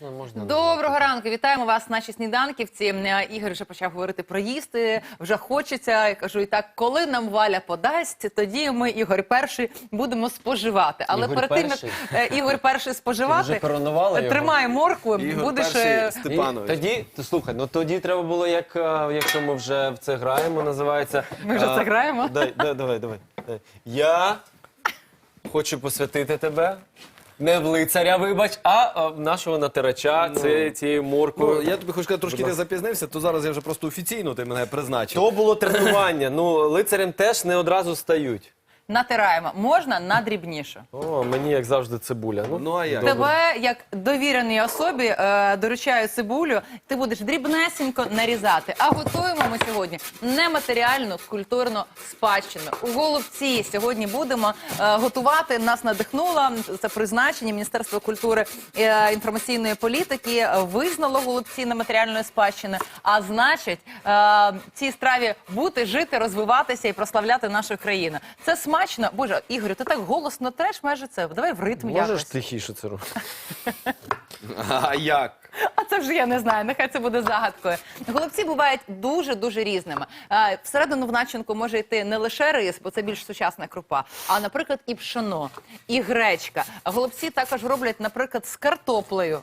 Можна, можна. Доброго ранку, вітаємо вас, наші сніданківці. Е, Ігор вже почав говорити про їсти. Вже хочеться. Я кажу, і так, коли нам Валя подасть, тоді ми Ігор перший будемо споживати. Але Ігор перед тим перший? як е, Ігор перший Ти споживати, вже коронувала його? тримай моркву, Ігор будеш. перший е, Степанович. Тоді, то слухай, ну тоді треба було, як якщо ми вже в це граємо, називається. Ми вже е, це граємо? Дай, дай, давай, давай. Я хочу посвятити тебе. Не в лицаря, вибач, а в нашого натирача це моркви. Ну, я тобі хочу сказати, трошки ти запізнився, то зараз я вже просто офіційно ти мене призначив. То було тренування. Ну, лицарем теж не одразу стають. Натираємо. Можна надрібніше. О, мені як завжди цибуля. Ну, Ну, а як? добре. Тебе, як довіреній особі, е, доручаю цибулю, ти будеш дрібнесенько нарізати. А готуємо ми сьогодні нематеріальну культурну спадщину. У Голубці сьогодні будемо е, готувати. Нас надихнуло це призначення Міністерства культури е, інформаційної політики. е, Визнало Голубці нематеріальної спадщини. А значить, е, цій страві бути, жити, розвиватися і прославляти нашу країну. Це смачно. Боже, Ігорю, ти так голосно треш майже це. Давай в ритм Можеш якось. тихіше це робити? А як? А це вже я не знаю. Нехай це буде загадкою. Голубці бувають дуже дуже різними. Е, Всередину в начинку може йти не лише рис, бо це більш сучасна крупа, а наприклад, і пшено, і гречка. Голубці також роблять, наприклад, з картоплею.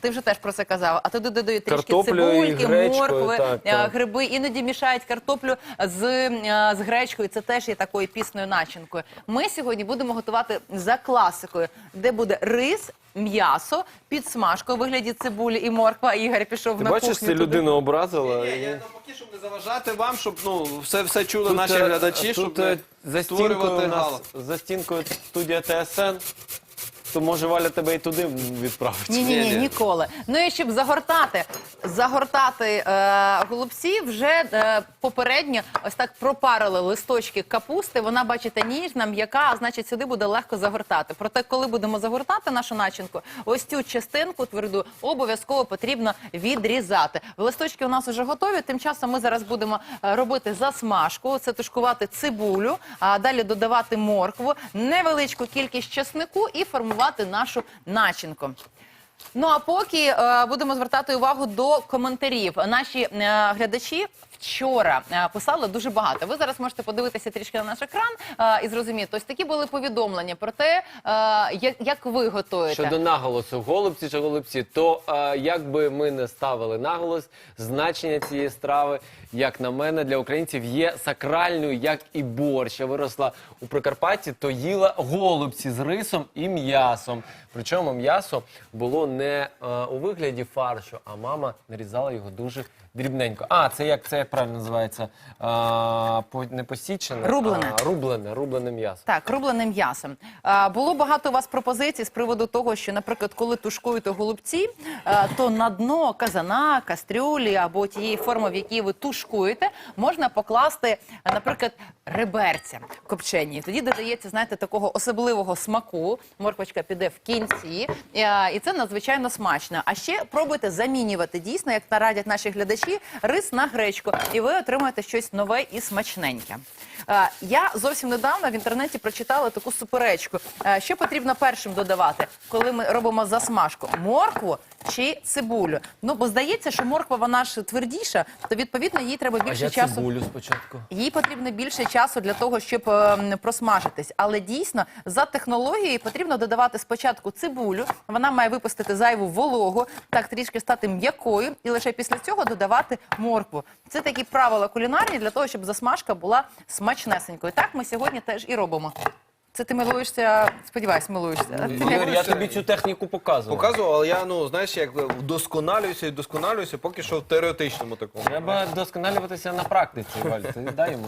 Ти вже теж про це казав. А туди додають трішки Картоплею і цибульки, гречкою, моркви, так, е, так. гриби. Іноді мішають картоплю з, е, з гречкою. Це теж є такою пісною начинкою. Ми сьогодні будемо готувати за класикою, де буде рис, м'ясо, підсмажка у вигляді цибулі і морква. Ігор пішов Ти на бачиш, кухню. туди. людину образила. Я навпаки, щоб не заважати вам, щоб ну все, все чули Тут, наші е, глядачі, тут, щоб е, не за стінкою, створювати у нас, галас. за стінкою студія ТСН, то може Валя тебе і туди відправить. Ні, ні, ні, ніколи. Ну і щоб загортати, загортати е, голубці, вже е, попередньо ось так пропарили листочки капусти. Вона, бачите, ніжна, м'яка, а значить, сюди буде легко загортати. Проте, коли будемо загортати нашу начинку, ось цю частинку тверду обов'язково потрібно відрізати. Листочки у нас вже готові. Тим часом ми зараз будемо е, робити засмажку, це тушкувати цибулю, а далі додавати моркву, невеличку кількість чеснику і формувати нашу начинку. Ну а поки е, будемо звертати увагу до коментарів. Наші е, глядачі вчора е, писали дуже багато. Ви зараз можете подивитися трішки на наш екран е, і зрозуміти. Ось такі були повідомлення про те, е, як, ви готуєте. Щодо наголосу, голубці чи голубці, то як би ми не ставили наголос, значення цієї страви, як на мене, для українців є сакральною, як і борщ. Я виросла у Прикарпатті, то їла голубці з рисом і м'ясом. Причому м'ясо було не у вигляді фаршу, а мама нарізала його дуже дрібненько. А, це як це як правильно називається? А, по, не посічене, Рублене. а рублене, рублене м'ясо. Так, рубленим м'ясом. А, було багато у вас пропозицій з приводу того, що, наприклад, коли тушкуєте голубці, а, то на дно казана, кастрюлі або тієї форми, в якій ви тушкуєте, можна покласти, а, наприклад, реберця копчені. Тоді додається, знаєте, такого особливого смаку. Морквочка піде в кінці, а, і це надзвичайно смачно. А ще пробуйте замінювати дійсно, як нарадять наші глядачі, рис на гречку, і ви отримаєте щось нове і смачненьке. Е, Я зовсім недавно в інтернеті прочитала таку суперечку. Е, Що потрібно першим додавати, коли ми робимо засмажку? Моркву чи цибулю? Ну, бо здається, що морква вона ж твердіша, то відповідно їй треба А більше я часу. цибулю спочатку. Їй потрібно більше часу для того, щоб е, просмажитись. Але дійсно за технологією потрібно додавати спочатку цибулю. Вона має випустити зайву вологу, так трішки стати м'якою, і лише після цього додавати моркву. Це такі правила кулінарні для того, щоб засмажка була смачнесенькою. Так ми сьогодні теж і робимо. Це ти милуєшся, сподіваюсь, милуєшся. Ігор, я тобі цю техніку показував. Показував, але я ну знаєш, як вдосконалююся і вдосконалююся, поки що в теоретичному такому. Треба вдосконалюватися на практиці, Валь. Ти дай йому.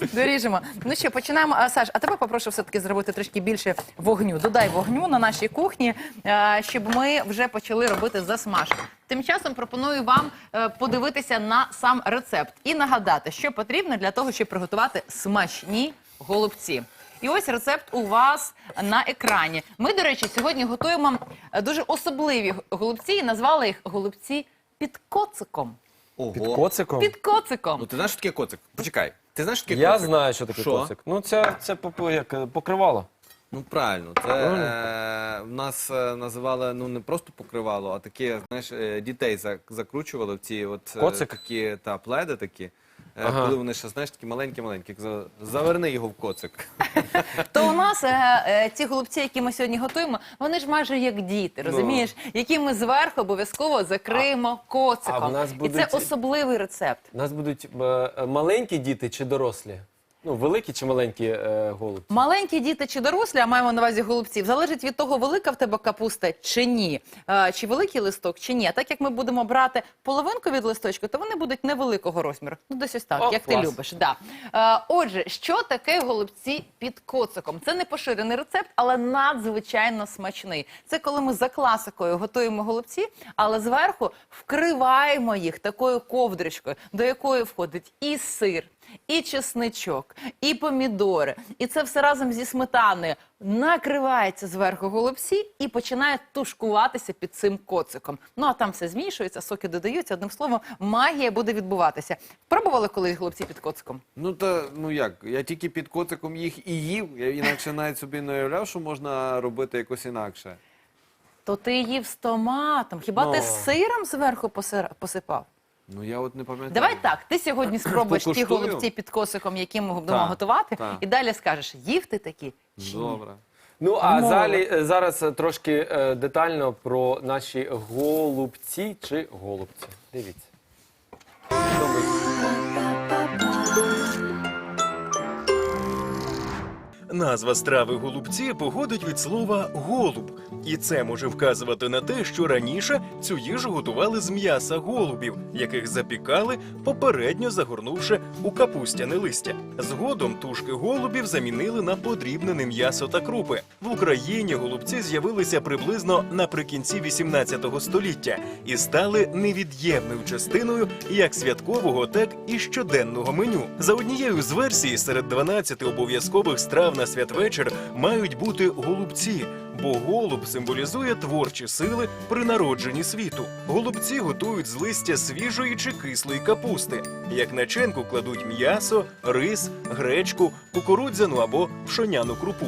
Доріжемо. Ну що, починаємо. А, Саш, а тебе попрошу все-таки зробити трішки більше вогню. Додай вогню на нашій кухні, е, щоб ми вже почали робити засмажку. Тим часом пропоную вам е, подивитися на сам рецепт і нагадати, що потрібно для того, щоб приготувати смачні голубці. І ось рецепт у вас на екрані. Ми, до речі, сьогодні готуємо е, дуже особливі голубці і назвали їх голубці під коциком. Ого. Під коциком? Під коциком. Ну ти знаєш, що таке коцик? Почекай. Ти знаєш, що таке Я коцик? знаю, що таке Що? коцик. Ну, це, це попо- як, е, покривало. Ну правильно, це е, в нас е, називали ну не просто покривало, а такі, знаєш, е, дітей за- закручували в ці от е, Коцик? такі та пледи такі. Е, Ага. Коли вони ще знаєш такі маленькі-маленькі, заверни його в коцик. То у нас е, е, ці голубці, які ми сьогодні готуємо, вони ж майже як діти, Ну. розумієш, які ми зверху обов'язково закриємо коциком. а в нас І будуть- це особливий рецепт. У нас будуть е, маленькі діти чи дорослі? Ну, великі чи маленькі е, голубці? Маленькі діти чи дорослі, а маємо на увазі голубців, залежить від того, велика в тебе капуста чи ні, Е, чи великий листок, чи ні. А так як ми будемо брати половинку від листочку, то вони будуть невеликого розміру. Ну, десь ось так, О, як клас. ти любиш. Да. Е, отже, що таке голубці під коциком? Це не поширений рецепт, але надзвичайно смачний. Це коли ми за класикою готуємо голубці, але зверху вкриваємо їх такою ковдричкою, до якої входить і сир. І чесничок, і помідори, і це все разом зі сметаною накривається зверху голубці і починає тушкуватися під цим коциком. Ну а там все змішується, соки додаються. Одним словом, магія буде відбуватися. Пробували колись голубці під коциком? Ну та ну як, я тільки під коциком їх і їв, я інакше навіть собі не уявляв, що можна робити якось інакше. То ти їв з томатом. Хіба ти Ну. сиром зверху посипав? Ну я от не пам'ятаю. Давай так, ти сьогодні спробуєш ті Покуштую? голубці під косиком, які ми будемо Так, готувати, так. і далі скажеш, їв ти такі? чи ні? Добре. Ну, а Мова. залі, е, зараз е, трошки е, детально про наші голубці чи голубці. Дивіться. Добре. Назва страви голубці походить від слова голуб, і це може вказувати на те, що раніше цю їжу готували з м'яса голубів, яких запікали, попередньо загорнувши у капустяне листя. Згодом тушки голубів замінили на подрібнене м'ясо та крупи. В Україні голубці з'явилися приблизно наприкінці 18 століття і стали невід'ємною частиною як святкового, так і щоденного меню. За однією з версій, серед 12 обов'язкових страв на святвечір мають бути голубці, бо голуб символізує творчі сили при народженні світу. Голубці готують з листя свіжої чи кислої капусти. Як начинку кладуть м'ясо, рис, гречку, кукурудзяну або пшоняну крупу.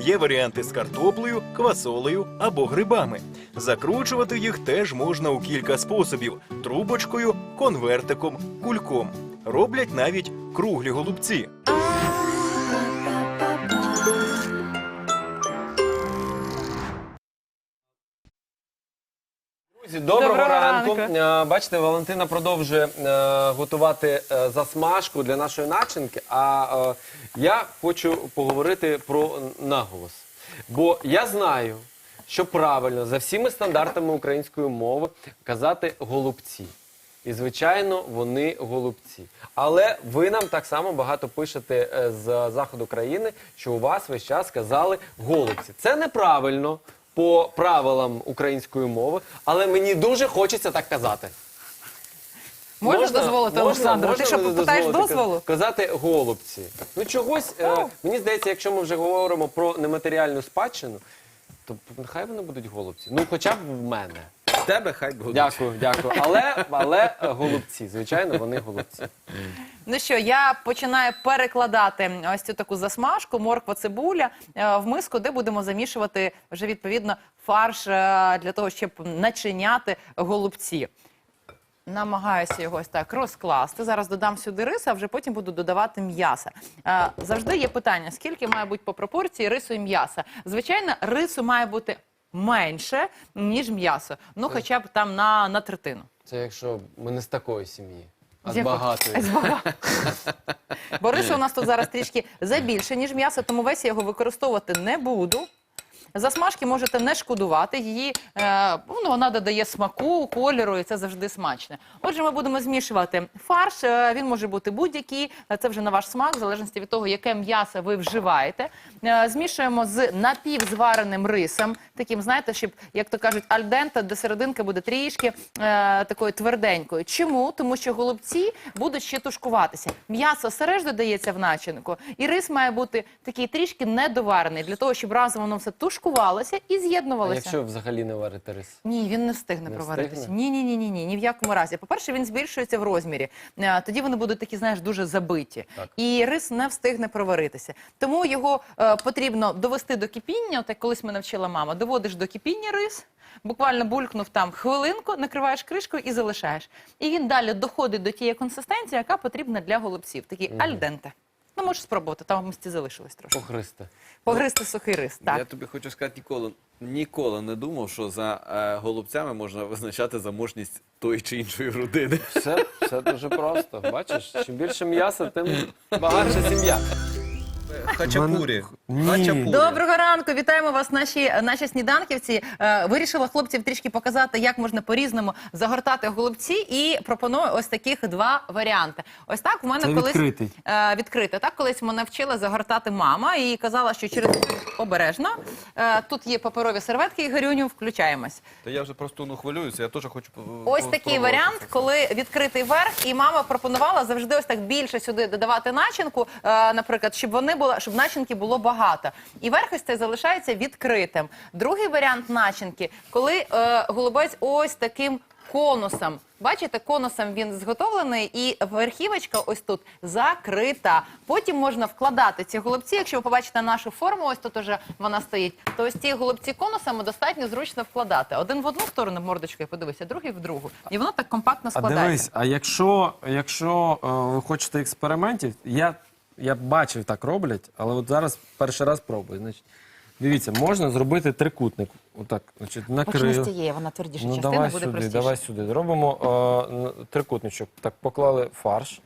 Є варіанти з картоплею, квасолею або грибами. Закручувати їх теж можна у кілька способів: трубочкою, конвертиком, кульком. Роблять навіть круглі голубці. Доброго, Доброго ранку. ранку. Е, Бачите, Валентина продовжує е, готувати е, засмажку для нашої начинки. А е, я хочу поговорити про наголос. Бо я знаю, що правильно за всіми стандартами української мови казати голубці. І, звичайно, вони голубці. Але ви нам так само багато пишете е, з заходу країни, що у вас весь час казали голубці. Це неправильно по правилам української мови, але мені дуже хочеться так казати. Можна, дозволити, Олександру? Ти що, дозволити дозволу? Казати голубці. Ну чогось, е, мені здається, якщо ми вже говоримо про нематеріальну спадщину, то нехай вони будуть голубці. Ну, хоча б в мене. В тебе хай буде. Дякую, дякую. Але, але е, голубці, звичайно, вони голубці. Ну що, я починаю перекладати ось цю таку засмажку, морква, цибуля е, в миску, де будемо замішувати вже відповідно фарш е, для того, щоб начиняти голубці. Намагаюся його ось так розкласти. Зараз додам сюди рис, а вже потім буду додавати м'яса. Е, Завжди є питання: скільки має бути по пропорції рису і м'яса? Звичайно, рису має бути менше, ніж м'ясо. Ну, хоча б там на, на третину. Це якщо ми не з такої сім'ї, а з Дякую. багатої. З багатої. Бо у нас тут зараз трішки забільше, ніж м'ясо, тому весь я його використовувати не буду. Засмажки можете не шкодувати, її е, ну, вона додає смаку, кольору, і це завжди смачне. Отже, ми будемо змішувати фарш. е, Він може бути будь-який, е, це вже на ваш смак, в залежності від того, яке м'ясо ви вживаєте. Змішуємо з напівзвареним рисом, таким, знаєте, щоб, як то кажуть, альдента, де серединка буде трішки такою тверденькою. Чому? Тому що голубці будуть ще тушкуватися. М'ясо сереж додається в начинку, і рис має бути такий трішки недоварений, для того, щоб разом воно все тушкувалося тушкувалися і А з'єднувалися. якщо взагалі не варити рис? Ні, він не встигне Не проваритися. встигне? Ні, ні, ні, ні, ні, ні в якому разі. По-перше, він збільшується в розмірі. Е, Тоді вони будуть такі, знаєш, дуже забиті. Так. І рис не встигне проваритися. Тому його е, потрібно довести до кипіння. От як колись мене вчила мама. Доводиш до кипіння рис, буквально булькнув там хвилинку, накриваєш кришкою і залишаєш. І він далі доходить до тієї консистенції, яка потрібна для голубців. Такий альденте. Ну, можеш спробувати, там в місці залишилось трошки. Похристи. Погристи сухий рис. Так. Я тобі хочу сказати, ніколи, ніколи не думав, що за е, голубцями можна визначати заможність тої чи іншої родини. Все, все дуже просто. Бачиш, чим більше м'яса, тим багатша сім'я. Хачапурі. Ні. Хачапурі. Доброго ранку, вітаємо вас, наші, наші сніданківці. Е, Вирішила хлопців трішки показати, як можна по-різному загортати голубці, і пропоную ось таких два варіанти. Ось так в мене Це колись відкритий. Е, відкрите. Так колись мене вчила загортати мама і казала, що через обережно. Е, тут є паперові серветки, Ігорюню, включаємось. Та я вже просто ну, хвилююся, я теж хочу по- Ось такий спробувати варіант, це. коли відкритий верх, і мама пропонувала завжди ось так більше сюди додавати начинку, е, наприклад, щоб вони була, щоб начинки було багато. І верх ось цей залишається відкритим. Другий варіант начинки, коли е, голубець ось таким конусом. Бачите, конусом він зготовлений, і верхівочка ось тут закрита. Потім можна вкладати ці голубці. Якщо ви побачите нашу форму, ось тут уже вона стоїть. То ось ці голубці конусами достатньо зручно вкладати. Один в одну сторону мордочкою подивися, другий в другу. І воно так компактно А дивись, а якщо, якщо е, ви хочете експериментів, я, я бачив, так роблять, але от зараз перший раз пробую. Значить, дивіться, можна зробити трикутник. Отак, значить, Почни з накрив. цієї, вона твердіша Ну, частина давай буде сюди, простіше. давай сюди. Робимо е, трикутничок. Так, поклали фарш,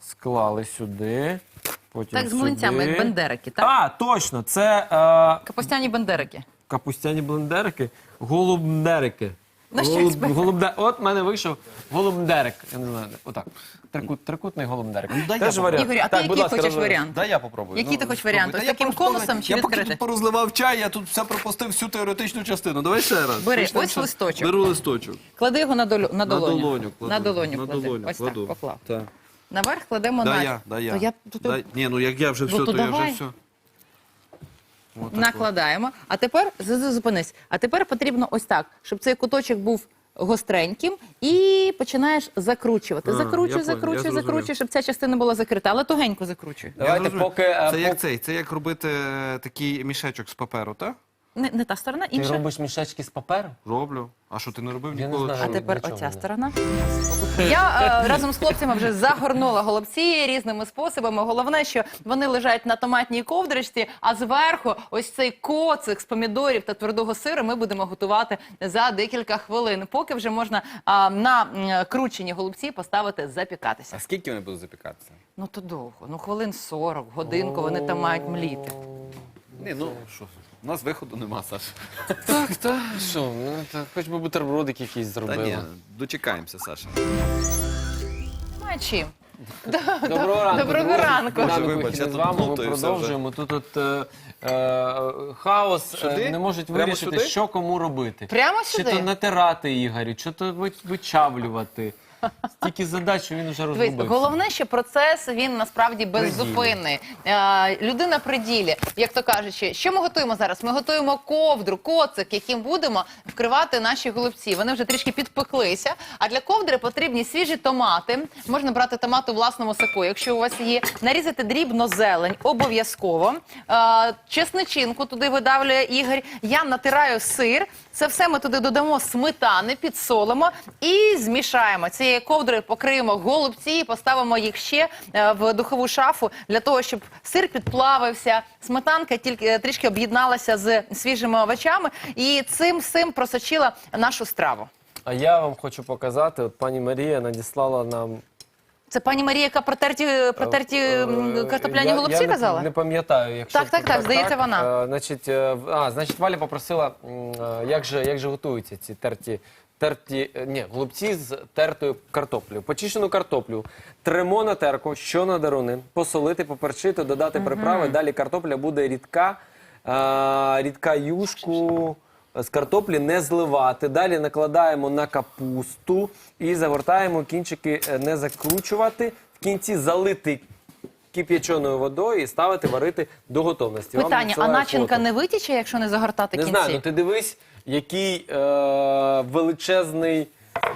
склали сюди. Потім Так, з млинцями, сюди. як бендерики, так? А, точно, це е, Капустяні бендерики. капустяні блендерики, голубдерики. Ну, Голуб, голубде... От в мене вийшов голубдерик. Я не знаю, отак. Трикут, трикутний голубдерик. дай Теж я варіант. Ігорю, а ти який будь ласка, хочеш розвивай. варіант? Дай я попробую. Який ти хочеш варіант? я таким просто- конусом чи Я поки відкритий? тут порозливав чай, я тут все пропустив всю теоретичну частину. Давай ще раз. Бери, Почнемо ось листочок. Беру листочок. Клади його на, долю, на долоню. долоню кладу. На долоню На клади. долоню Ось кладу. так, поклав. Так. Наверх кладемо Да на... я, да я. То я Дай- Ні, ну як я вже Ну, все, то то я давай. вже все. Отак накладаємо. А тепер зупинись. А тепер потрібно ось так, щоб цей куточок був гостреньким, і починаєш закручувати. А, я Закручуй, понял, я закручуй, зрозумів. закручуй, щоб ця частина була закрита, але тугенько закручуй. Давайте поки, е, Це як поки- цей, це як робити е, такий мішечок з паперу, так? Не, не та сторона, Ти інша. робиш мішечки з паперу? Роблю. А що ти не робив Я не ніколи? знаю. А тепер нічого оця не. сторона. Я е, разом з хлопцями вже загорнула голубці різними способами. Головне, що вони лежать на томатній ковдричці, а зверху ось цей коцик з помідорів та твердого сиру ми будемо готувати за декілька хвилин. Поки вже можна а, на м, кручені голубці поставити запікатися. А скільки вони будуть запікатися? Ну то довго. Ну хвилин 40, годинку вони там мають мліти. Ні, ну що, у нас виходу нема, Саш. Так, так. Що, ну, так, хоч би бутербродик якийсь Та ні, дочекаємося, Саша. Немає чим. Доброго ранку. Доброго друзі. ранку. Ранок Боже, вибач, вихідний з тут вами. Ми плутаюся продовжуємо. Тут от е, е, хаос е, Сюди? не можуть Прямо вирішити, сюди? що кому робити. Прямо Чи сюди? то натирати Ігорю, чи то ви- вичавлювати. Стільки задач, що він вже Дивись, головне, що процес він насправді беззупинний. Е, людина при ділі, як то кажучи, що ми готуємо зараз? Ми готуємо ковдру, коцик, яким будемо вкривати наші голубці. Вони вже трішки підпеклися. А для ковдри потрібні свіжі томати. Можна брати томати у власному соку, якщо у вас є. Нарізати дрібно зелень, обов'язково. Е, чесничинку туди видавлює Ігор. Я натираю сир. Це все ми туди додамо сметани, підсолимо і змішаємо. Цією ковдрою покриємо голубці, і поставимо їх ще е, в духову шафу для того, щоб сир підплавився, сметанка тільки е, трішки об'єдналася з свіжими овочами, і цим всім просочила нашу страву. А я вам хочу показати, от пані Марія надіслала нам. Це пані Марія, яка протерті, протерті е, картопляні я- голубці я не- казала? Не пам'ятаю, якщо Так, так, так, здається, вона. Значить, а, значить, Валя попросила, як же, як же готуються ці терті. Терті, е, ні, голубці з тертою картоплею. Почищену картоплю тремо на терку, що на даруни, посолити, поперчити, додати приправи. Далі картопля буде рідка, е, рідка юшку з картоплі не зливати. Далі накладаємо на капусту і загортаємо кінчики, е, не закручувати. В кінці залити кип'яченою водою і ставити варити до готовності. Вам Питання: а надсилаю начинка фото. не витіче, якщо не загортати Не кінці? знаю, ну ти дивись, який е, величезний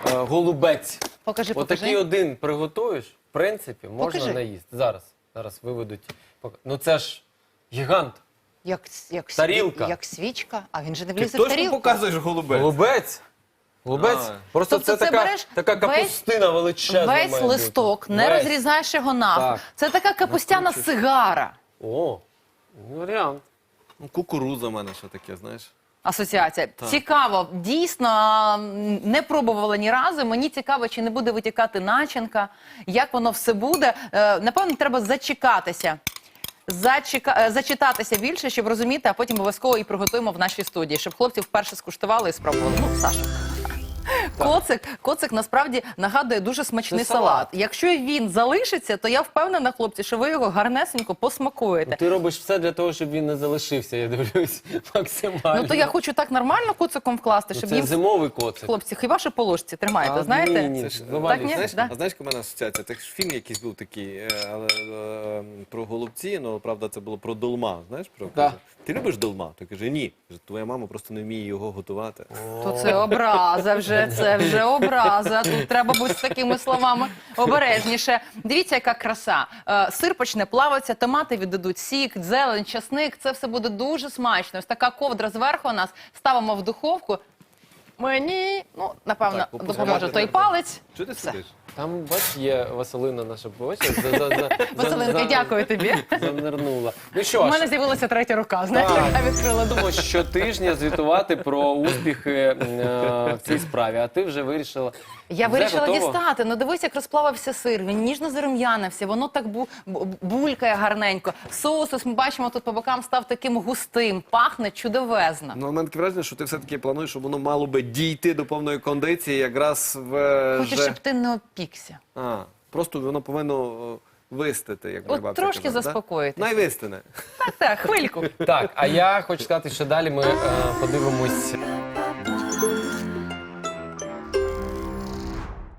е, голубець. Покажи, Отакий покажи. один приготуєш, в принципі, можна Покажи. наїсти. Зараз, зараз виведуть. Пок- Ну це ж гігант. Як, як, сві- Тарілка. як свічка, а він же не Ти влізе в точно тарілку. показуєш голубець? Голубець. Голубець. А. Просто Тобто це, це така, береш така весь- капустина величезна. Весь має бути. листок, не Весь. розрізаєш його навпіл. Так. Це така капустяна сигара. О, варіант. Ну, Кукуруза в мене ще таке, знаєш. Асоціація. Цікаво, дійсно не пробувала ні разу. Мені цікаво, чи не буде витікати начинка, як воно все буде. Е, напевно, треба зачекатися. Зачека... е, Зачитатися більше, щоб розуміти, а потім обов'язково і приготуємо в нашій студії, щоб хлопці вперше скуштували і спробували. Ну, Саша. Коцик, коцик насправді нагадує дуже смачний Це салат. салат. Якщо він залишиться, то я впевнена, хлопці, що ви його гарнесенько посмакуєте. Ти робиш все для того, щоб він не залишився, я дивлюсь, максимально. Ну то я хочу так нормально коциком вкласти, Ну, щоб Це їм зимовий коцик. Хлопці, хіба що по ложці тримаєте, А, знаєте? ні, ні, Це ж, е, ні? знаєш, Да. а знаєш, яка в мене асоціація? Так фільм якийсь був такий, е, але е, про голубці, ну правда, це було про долма. Знаєш про Да. Ти любиш долма? То каже, ні. Каже, Твоя мама просто не вміє його готувати. То це образа вже, це вже образа. Тут треба бути з такими словами обережніше. Дивіться, яка краса. Е, Сир почне плаватися, томати віддадуть сік, зелень, часник. Це все буде дуже смачно. Ось така ковдра зверху у нас. Ставимо в духовку. Мені, ну, напевно, Так, попускати допоможе той треба. палець. Чого ти сидиш? Там, бач, є Василина наша боча. За, за, за, Василинка, за- дякую тобі. Занирнула. Ну У що ж, мене з'явилася третя рука. Знаєш, Так. яка відкрила думку. будемо щотижня звітувати про успіхи е, в цій справі. А ти вже вирішила. Я Вже вирішила готово? дістати. Ну дивись, як розплавився сир. Він ніжно зарум'янився, воно так бу- бу- булькає гарненько. Соус, ось ми бачимо, тут по бокам став таким густим, пахне чудовезно. Ну, у мене таке враження, що ти все-таки плануєш, щоб воно мало би дійти до повної кондиції, якраз в е, вже- щоб ти не опікся. А, просто воно повинно е, вистити, як От бабця трошки казала, да? заспокоїтесь. Найвистине. Так, так, хвильку. Так, а я хочу сказати, що далі ми е, подивимось